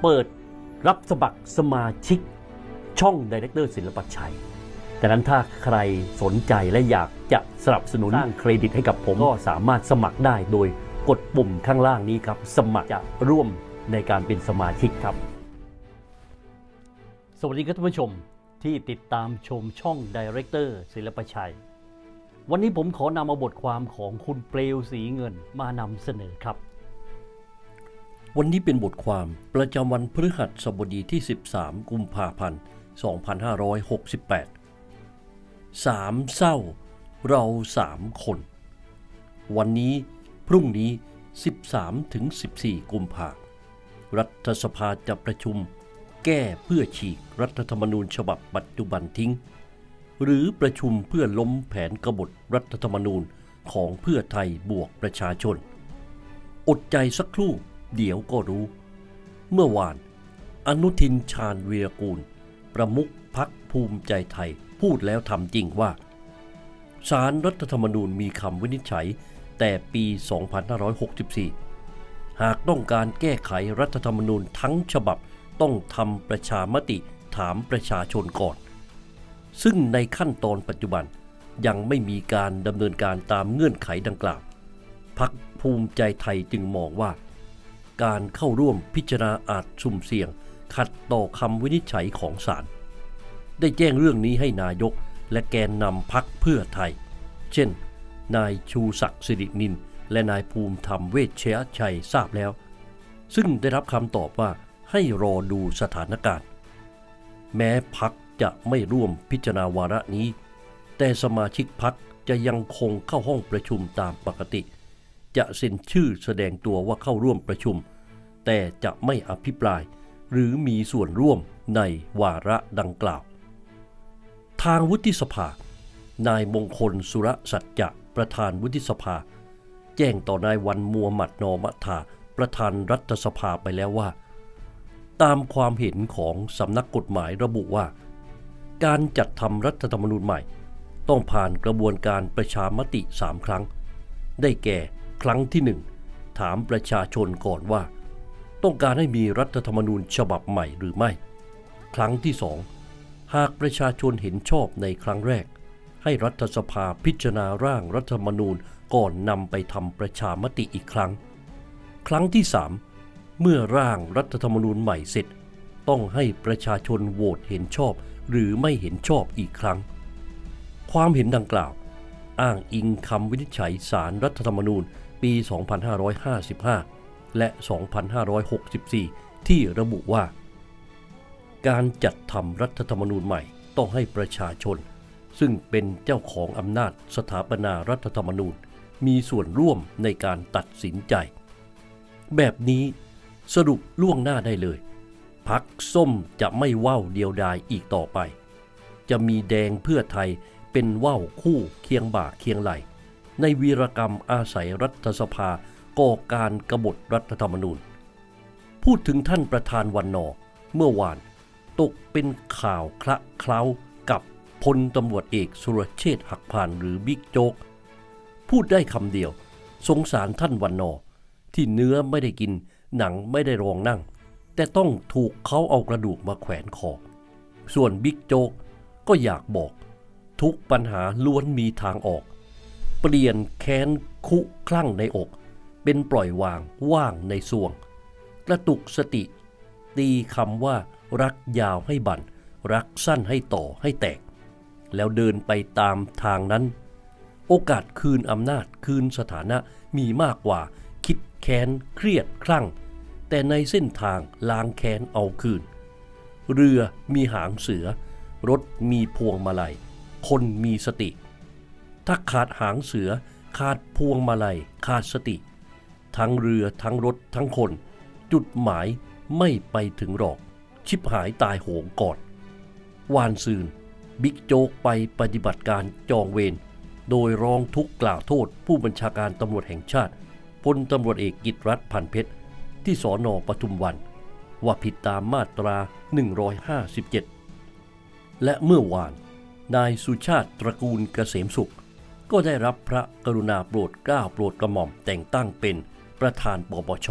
เปิดรับสมัครสมาชิกช่องดีเรคเตอร์ศิลปชัยดังนั้นถ้าใครสนใจและอยากจะสนับสนุนสร้างเครดิตให้กับผมก็สามารถสมัครได้โดยกดปุ่มข้างล่างนี้ครับ สมัครจะร่วมในการเป็นสมาชิกครับ สวัสดีครับท่านผู้ชมที่ติดตามชมช่องดีเรคเตอร์ศิลปชัย วันนี้ผมขอนำเอาบทความของคุณเปลวสีเงินมานำเสนอครับ วันนี้เป็นบทความประจำวันพฤหัสบดีที่ 13 กุมภาพันธ์ 2568สามเศร้า เราสามคน วันนี้พรุ่งนี้ 13 ถึง 14 กุมภารัฐสภาจะประชุม แก้เพื่อฉีกรัฐธรรมนูญฉบับปัจจุบันทิ้ง หรือประชุมเพื่อล้มแผนกบฏรัฐธรรมนูญของเพื่อไทยบวกประชาชน อดใจสักครู่ เดี๋ยวก็รู้ เมื่อวาน อนุทินชาญวีรกูล ประมุขพักภูมิใจไทยพูดแล้วทำจริงว่าสารรัฐธรรมนูญมีคำวินิจฉัยแต่ปี 2564 หากต้องการแก้ไขรัฐธรรมนูญทั้งฉบับต้องทำประชามติถามประชาชนก่อน ซึ่งในขั้นตอนปัจจุบันยังไม่มีการดำเนินการตามเงื่อนไขดังกล่าว พักภูมิใจไทยจึงมองว่า การเข้าร่วมพิจารณาอาจสุ่มเสี่ยง ขัดต่อคำวินิจฉัยของศาลได้แจ้งเรื่องนี้ให้นายกและแกนนำพักเพื่อไทย เช่น นายชูศักดิ์สิรินิน และนายภูมิธรรมเวชเชยชัยทราบแล้ว ซึ่งได้รับคำตอบว่าให้รอดูสถานการณ์ แม้พักจะไม่ร่วมพิจารณาวาระนี้ แต่สมาชิกพักจะยังคงเข้าห้องประชุมตามปกติ จะเซ็นชื่อแสดงตัวว่าเข้าร่วมประชุม แต่จะไม่อภิปราย หรือมีส่วนร่วมในวาระดังกล่าว ทางวุฒิสภา นายมงคลสุรสัจจะประธานวุฒิสภา แจ้งต่อนายวันมัวหมัดนอมัทาประธานรัฐสภาไปแล้วว่า ตามความเห็นของสำนักกฎหมายระบุว่า การจัดทำรัฐธรรมนูญใหม่ ต้องผ่านกระบวนการประชามติสามครั้ง ได้แก่ ครั้งที่หนึ่งถามประชาชนก่อนว่า ต้องการให้มีรัฐธรรมนูญฉบับใหม่หรือไม่ ครั้งที่สองหากประชาชนเห็นชอบในครั้งแรก ให้รัฐสภาพิจารณาร่างรัฐธรรมนูญก่อนนำไปทำประชามติอีกครั้ง ครั้งที่สามเมื่อร่างรัฐธรรมนูญใหม่เสร็จ ต้องให้ประชาชนโหวตเห็นชอบ หรือไม่เห็นชอบอีกครั้ง ความเห็นดังกล่าว อ้างอิงคำวินิจฉัยสารรัฐธรรมนูญ ปี 2555 และ 2564 ที่ระบุว่า การจัดทำรัฐธรรมนูญใหม่ต้องให้ประชาชน ซึ่งเป็นเจ้าของอำนาจสถาปนารัฐธรรมนูญ มีส่วนร่วมในการตัดสินใจ แบบนี้สรุปล่วงหน้าได้เลยพักส้มจะไม่ว่าวเดียวดายอีกต่อไป จะมีแดงเพื่อไทยเป็นว่าวคู่เคียงบ่าเคียงไหล ในวีรกรรมอาศัยรัฐสภาก่อการกบฏรัฐธรรมนูญ พูดถึงท่านประธานวันนอเมื่อวาน ตกเป็นข่าวคละเคล้ากับพลตำรวจเอกสุรเชษฐ์หักพานหรือบิ๊กโจ๊ก พูดได้คำเดียว สงสารท่านวันนอ ที่เนื้อไม่ได้กินหนังไม่ได้รองนั่ง แต่ต้องถูกเขาเอากระดูกมาแขวนคอ ส่วนบิ๊กโจ๊กก็อยากบอก ทุกปัญหาล้วนมีทางออก เปลี่ยนแค้นคุคลั่งในอก เป็นปล่อยวางว่างในสวง กระตุกสติ ตีคำว่า รักยาวให้บัน่นรักสั้นให้ต่อให้แตก แล้วเดินไปตามทางนั้น โอกาสคืนอำนาจคืนสถานะมีมากกว่า คิดแค้นเครียดคลั่ง แต่ในเส้นทางล้างแค้นเอาคืน เรือมีหางเสือ รถมีพวงมาลัย คนมีสติ ถ้าขาดหางเสือ ขาดพวงมาลัย ขาดสติ ทั้งเรือทั้งรถทั้งคน จุดหมายไม่ไปถึงหรอก ชิบหายตายโหงก่อน วานซืน บิ๊กโจ๊กไปปฏิบัติการจองเวรโดยร้องทุกข์กล่าวโทษผู้บัญชาการตำรวจแห่งชาติพลตำรวจเอกกิตรัฐพันเพชร ที่สอนอปทุมวัน ว่าผิดตามมาตรา 157 และเมื่อวาน นายสุชาติตระกูลเกษมสุข ก็ได้รับพระกรุณาโปรดเกล้าโปรดกระหม่อมแต่งตั้งเป็นประธานปปช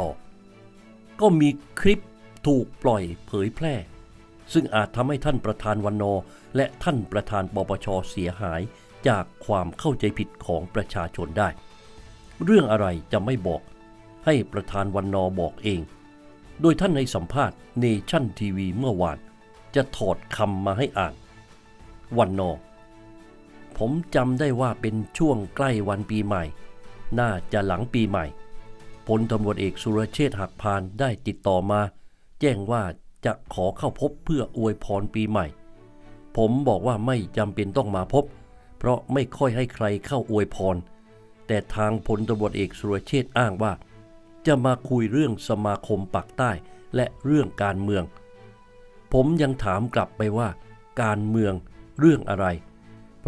ก็มีคลิปถูกปล่อยเผยแพร่ ซึ่งอาจทำให้ท่านประธานวันนอและท่านประธานปปชเสียหายจากความเข้าใจผิดของประชาชนได้ เรื่องอะไรจะไม่บอก ให้ประธานวันนอบอกเอง โดยท่านในสัมภาษณ์เนชั่นทีวีเมื่อวาน จะถอดคำมาให้อ่าน วันนอ ผมจำได้ว่าเป็นช่วงใกล้วันปีใหม่ น่าจะหลังปีใหม่พลตำรวจเอกสุรเชษฐ์หักพานได้ติดต่อมา แจ้งว่าจะขอเข้าพบเพื่ออวยพรปีใหม่ ผมบอกว่าไม่จำเป็นต้องมาพบ เพราะไม่ค่อยให้ใครเข้าอวยพร แต่ทางพลตำรวจเอกสุรเชษฐ์อ้างว่า จะมาคุยเรื่องสมาคมปักใต้และเรื่องการเมือง ผมยังถามกลับไปว่า การเมืองเรื่องอะไร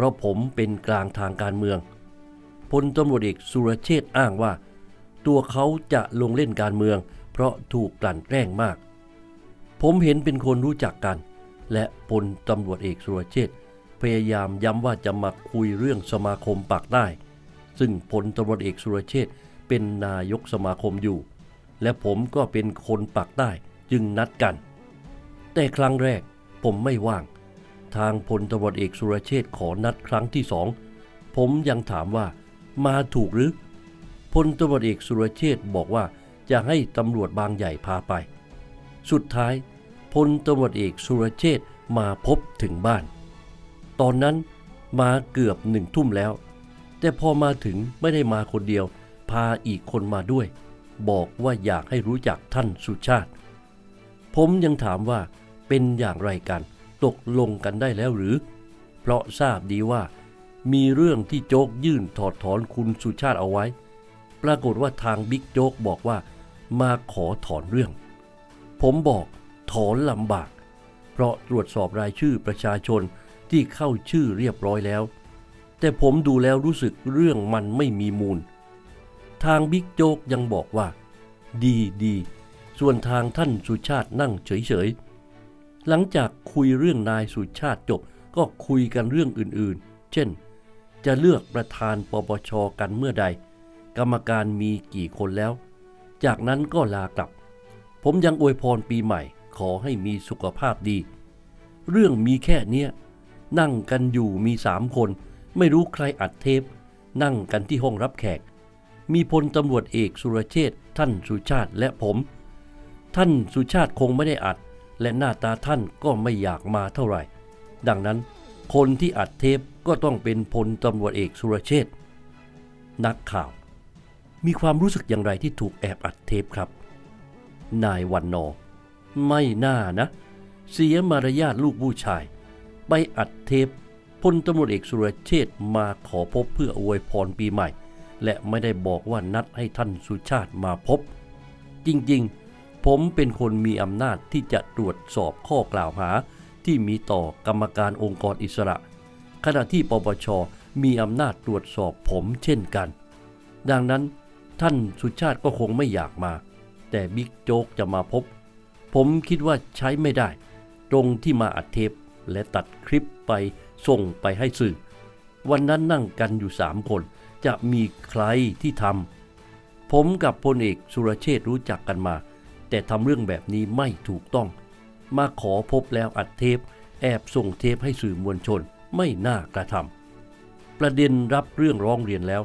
ราะผมเป็นกลางทางการเมืองพลตำรวจเอกสุรเชษฐ์อ้างว่า ตัวเขาจะลงเล่นการเมือง เพราะถูกกลั่นแกล้งมาก ผมเห็นเป็นคนรู้จักกัน และพลตำรวจเอกสุรเชษฐ์พยายามย้ำว่าจะมาคุยเรื่องสมาคมปากใต้ ซึ่งพลตำรวจเอกสุรเชษฐ์เป็นนายกสมาคมอยู่ และผมก็เป็นคนปากใต้จึงนัดกัน แต่ครั้งแรกผมไม่ว่าง ทางพลตำรวจเอกสุรเชษขอนัดครั้งที่สอง ผมยังถามว่ามาถูกหรือพลตำรวจเอกสุรเชษบอกว่าจะให้ตำรวจบางใหญ่พาไป สุดท้ายพลตำรวจเอกสุรเชษมาพบถึงบ้าน ตอนนั้นมาเกือบหนึ่งทุ่มแล้ว แต่พอมาถึงไม่ได้มาคนเดียว พาอีกคนมาด้วย บอกว่าอยากให้รู้จักท่านสุชาติ ผมยังถามว่าเป็นอย่างไรกัน ตกลงกันได้แล้วหรือ เพราะทราบดีว่า มีเรื่องที่โจ๊กยื่นถอดถอนคุณสุชาติเอาไว้ ปรากฏว่าทางบิ๊กโจ๊กบอกว่า มาขอถอนเรื่อง ผมบอกถอนลำบาก เพราะตรวจสอบรายชื่อประชาชนที่เข้าชื่อเรียบร้อยแล้ว แต่ผมดูแล้วรู้สึกเรื่องมันไม่มีมูล ทางบิ๊กโจ๊กยังบอกว่า ดีดีส่วนทางท่านสุชาตินั่งเฉยๆ หลังจาก คุยเรื่องนายสุชาติจบ ก็คุยกันเรื่องอื่นๆ เช่น จะเลือกประธานปปชกันเมื่อใด กรรมการมีกี่คนแล้ว จากนั้นก็ลากลับ ผมยังอวยพรปีใหม่ขอให้มีสุขภาพดี เรื่องมีแค่เนี้ยนั่งกันอยู่มีสามคน ไม่รู้ใครอัดเทป นั่งกันที่ห้องรับแขก มีพลตำรวจเอกสุรเชษท่านสุชาติและผม ท่านสุชาติคงไม่ได้อัด และหน้าตาท่านก็ไม่อยากมาเท่าไหร่ ดังนั้นคนที่อัดเทปก็ต้องเป็นพลตำรวจเอกสุรเชษฐ์นักข่าว มีความรู้สึกอย่างไรที่ถูกแอบอัดเทปครับ นายวันนอ ไม่น่านะ เสียมารยาทลูกผู้ชาย ไปอัดเทปพลตำรวจเอกสุรเชษฐ์มาขอพบเพื่ออวยพรปีใหม่ และไม่ได้บอกว่านัดให้ท่านสุชาติมาพบ จริงๆ ผมเป็นคนมีอำนาจที่จะตรวจสอบข้อกล่าวหา ที่มีต่อกรรมการองค์กรอิสระ ขณะที่ปปชมีอำนาจตรวจสอบผมเช่นกัน ดังนั้นท่านสุชาติก็คงไม่อยากมา แต่บิ๊กโจ๊กจะมาพบ ผมคิดว่าใช้ไม่ได้ ตรงที่มาอัดเทปและตัดคลิปไปส่งไปให้สื่อ วันนั้นนั่งกันอยู่สามคน จะมีใครที่ทำผมกับพลเอกสุรเชษรู้จักกันมา แต่ทำเรื่องแบบนี้ไม่ถูกต้อง มาขอพบแล้วอัดเทป แอบส่งเทปให้สื่อมวลชนไม่น่ากระทำประเด็นรับเรื่องร้องเรียนแล้ว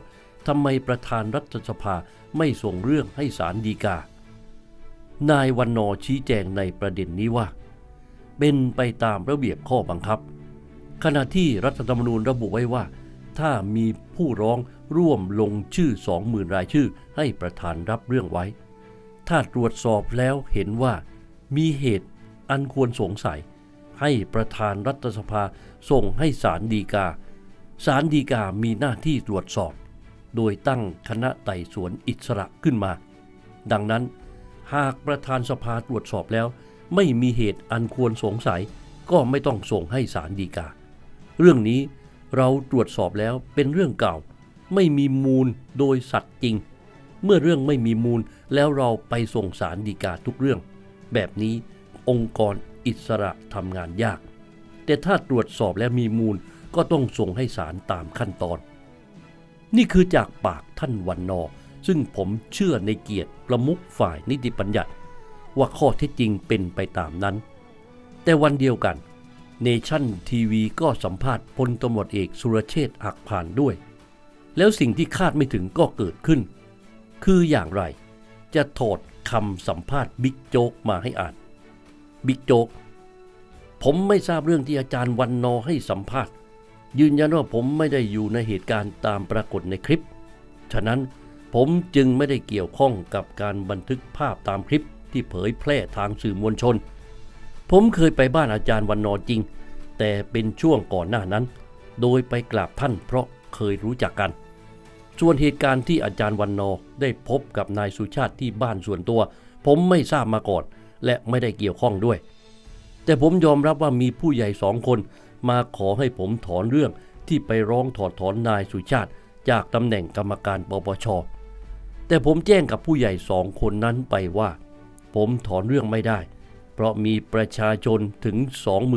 ทำไมประธานรัฐสภาไม่ส่งเรื่องให้ศาลฎีกา นายวันนอชี้แจงในประเด็นนี้ว่า เป็นไปตามระเบียบข้อบังคับ ขณะที่รัฐธรรมนูญระบุไว้ว่า ถ้ามีผู้ร้องร่วมลงชื่อ 20,000 รายชื่อให้ประธานรับเรื่องไว้ ถ้าตรวจสอบแล้วเห็นว่ามีเหตุอันควรสงสัย ให้ประธานรัฐสภาส่งให้ศาลฎีกาศาลฎีกามีหน้าที่ตรวจสอบ โดยตั้งคณะไต่สวนอิสระขึ้นมา ดังนั้น หากประธานสภาตรวจสอบแล้ว ไม่มีเหตุอันควรสงสัย ก็ไม่ต้องส่งให้ศาลฎีกา เรื่องนี้เราตรวจสอบแล้วเป็นเรื่องเก่า ไม่มีมูลโดยสัตว์จริง เมื่อเรื่องไม่มีมูลแล้วเราไปส่งศาลฎีกาทุกเรื่อง แบบนี้องค์กรอิสระทำงานยาก แต่ถ้าตรวจสอบแล้วมีมูลก็ต้องส่งให้ศาลตามขั้นตอน นี่คือจากปากท่านวันนอ ซึ่งผมเชื่อในเกียรติประมุขฝ่ายนิติบัญญัติ ว่าข้อเท็จจริงเป็นไปตามนั้น แต่วันเดียวกันเนชั่นทีวีก็สัมภาษณ์พลตำรวจเอกสุรเชษฐ์หักผ่านด้วย แล้วสิ่งที่คาดไม่ถึงก็เกิดขึ้น คืออย่างไร จะถอดคำสัมภาษณ์บิ๊กโจ๊กมาให้อ่าน บิ๊กโจ๊ก ผมไม่ทราบเรื่องที่อาจารย์วันนอให้สัมภาษณ์ ยืนยันว่าผมไม่ได้อยู่ในเหตุการณ์ตามปรากฏในคลิป ฉะนั้นผมจึงไม่ได้เกี่ยวข้องกับการบันทึกภาพตามคลิปที่เผยแพร่ทางสื่อมวลชน ผมเคยไปบ้านอาจารย์วันนอจริง แต่เป็นช่วงก่อนหน้านั้น โดยไปกราบท่านเพราะเคยรู้จักกัน ส่วนเหตุการณ์ที่อาจารย์วันนอได้พบกับนายสุชาติที่บ้านส่วนตัว ผมไม่ทราบมาก่อน และไม่ได้เกี่ยวข้องด้วย แต่ผมยอมรับว่ามีผู้ใหญ่สองคนมาขอให้ผมถอนเรื่องที่ไปร้องถอดถอนนายสุชาติ จากตำแหน่งกรรมการปปช แต่ผมแจ้งกับผู้ใหญ่สองคนนั้นไปว่า ผมถอนเรื่องไม่ได้ เพราะมีประชาชนถึง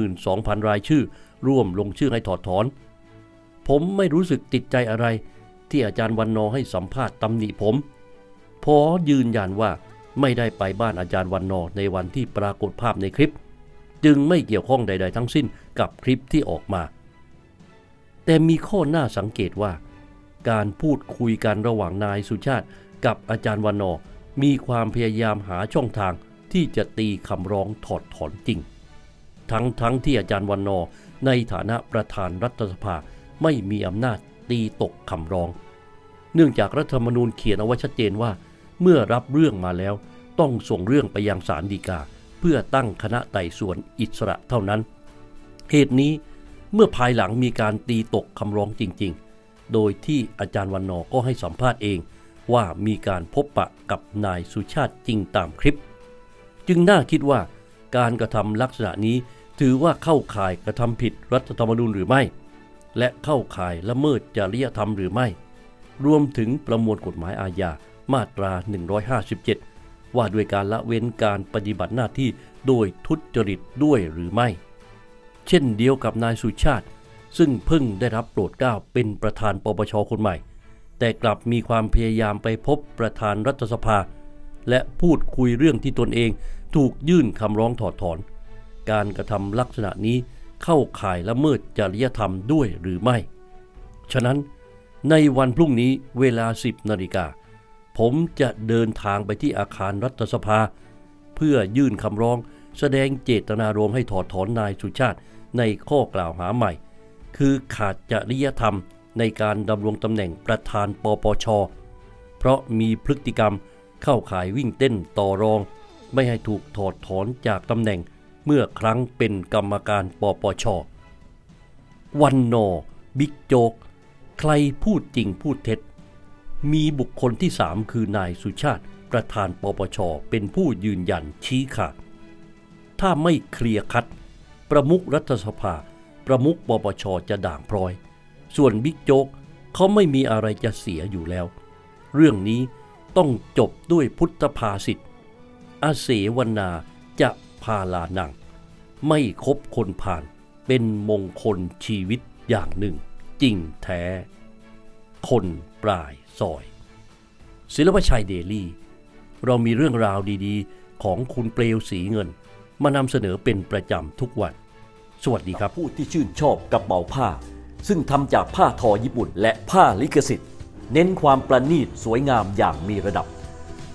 22,000 รายชื่อ ร่วมลงชื่อให้ถอดถอน ผมไม่รู้สึกติดใจอะไร ที่อาจารย์วันนอให้สัมภาษณ์ตำหนิผม พอยืนยันว่าไม่ได้ไปบ้านอาจารย์วันนอในวันที่ปรากฏภาพในคลิป จึงไม่เกี่ยวข้องใด ๆ ทั้งสิ้นกับคลิปที่ออกมา แต่มีข้อน่าสังเกตว่า การพูดคุยกันระหว่างนายสุชาติ กับอาจารย์วันนอมีความพยายามหาช่องทางที่จะตีคำร้องถอดถอนจริง ทั้งทั้งที่อาจารย์วันนอในฐานะประธานรัฐสภาไม่มีอำนาจ ตีตกคำร้อง เนื่องจากรัฐธรรมนูญเขียนเอาไว้ชัดเจนว่า เมื่อรับเรื่องมาแล้ว ต้องส่งเรื่องไปยังศาลฎีกา เพื่อตั้งคณะไต่สวนอิสระเท่านั้น เหตุนี้เมื่อภายหลังมีการตีตกคำร้องจริง ๆ โดยที่อาจารย์วันนอก็ให้สัมภาษณ์เองว่ามีการพบปะกับนายสุชาติจริงตามคลิป จึงน่าคิดว่าการกระทำลักษณะนี้ถือว่าเข้าข่ายกระทำผิดรัฐธรรมนูญหรือไม่ และเข้าข่ายละเมิดจริยธรรมหรือไม่ รวมถึงประมวลกฎหมายอาญามาตรา 157 ว่าด้วยการละเว้นการปฏิบัติหน้าที่โดยทุจริตด้วยหรือไม่ เช่นเดียวกับนายสุชาติ ซึ่งเพิ่งได้รับโปรดเกล้าเป็นประธานปปชคนใหม่ แต่กลับมีความพยายามไปพบประธานรัฐสภา และพูดคุยเรื่องที่ตนเองถูกยื่นคำร้องถอดถอน การกระทำลักษณะนี้ เข้าข่ายละเมิดจริยธรรมด้วยหรือไม่ ฉะนั้นในวันพรุ่งนี้เวลา 10นาฬิกา ผมจะเดินทางไปที่อาคารรัฐสภา เพื่อยื่นคำร้องแสดงเจตนารมณ์ให้ถอดถอนนายสุชาติในข้อกล่าวหาใหม่ คือขาดจริยธรรมในการดำรงตำแหน่งประธานปปช เพราะมีพฤติกรรมเข้าข่ายวิ่งเต้นต่อรอง ไม่ให้ถูกถอดถอนจากตำแหน่ง เมื่อครั้งเป็นกรรมการปปช วันนอบิ๊กโจ๊กใครพูดจริงพูดเท็จ มีบุคคลที่สามคือนายสุชาติประธานปปช เป็นผู้ยืนยันชี้ขาดถ้าไม่เคลียร์คัด ประมุขรัฐสภา ประมุขปปชจะด่างพร้อย ส่วนบิ๊กโจ๊กเขาไม่มีอะไรจะเสียอยู่แล้ว เรื่องนี้ต้องจบด้วยพุทธภาษิตอาเสวนาจะพาลานัง ไม่คบคนผ่าน เป็นมงคลชีวิตอย่างหนึ่ง จริงแท้ คนปลายซอย ศิลปชัยเดลี่ เรามีเรื่องราวดีๆ ของคุณเปลวสีเงิน มานำเสนอเป็นประจำทุกวัน สวัสดีครับ ผู้ที่ชื่นชอบกระเป๋าผ้า ซึ่งทำจากผ้าทอญี่ปุ่น และผ้าลิขสิทธิ์ เน้นความประณีตสวยงามอย่างมีระดับ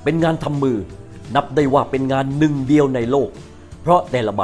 เป็นงานทำมือนับได้ว่าเป็นงานหนึ่งเดียวในโลก เพราะแต่ละใบ